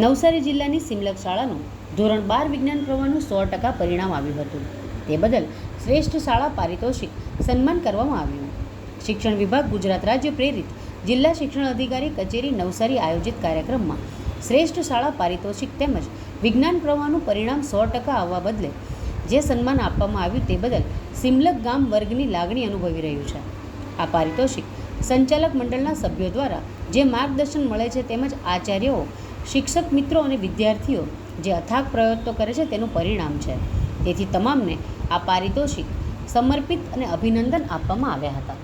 નવસારી જિલ્લાની સિમલક શાળાનું ધોરણ બાર વિજ્ઞાન પ્રવાહનું સો ટકા પરિણામ આવ્યું હતું. તે બદલ શ્રેષ્ઠ શાળા પારિતોષિક સન્માન કરવામાં આવ્યું. શિક્ષણ વિભાગ ગુજરાત રાજ્ય પ્રેરિત જિલ્લા શિક્ષણ અધિકારી કચેરી નવસારી આયોજિત કાર્યક્રમમાં શ્રેષ્ઠ શાળા પારિતોષિક તેમજ વિજ્ઞાન પ્રવાહનું પરિણામ સો ટકા આવવા બદલે જે સન્માન આપવામાં આવ્યું તે બદલ સિમલક ગામ વર્ગની લાગણી અનુભવી રહ્યું છે. આ પારિતોષિક સંચાલક મંડળના સભ્યો દ્વારા જે માર્ગદર્શન મળે છે તેમજ આચાર્યો શિક્ષક મિત્રો અને વિદ્યાર્થીઓ જે અથાગ પ્રયત્નો કરે છે તેનું પરિણામ છે. તેથી તમામને આ પારિતોષિક, સમર્પિત અને અભિનંદન આપવામાં આવ્યા હતા.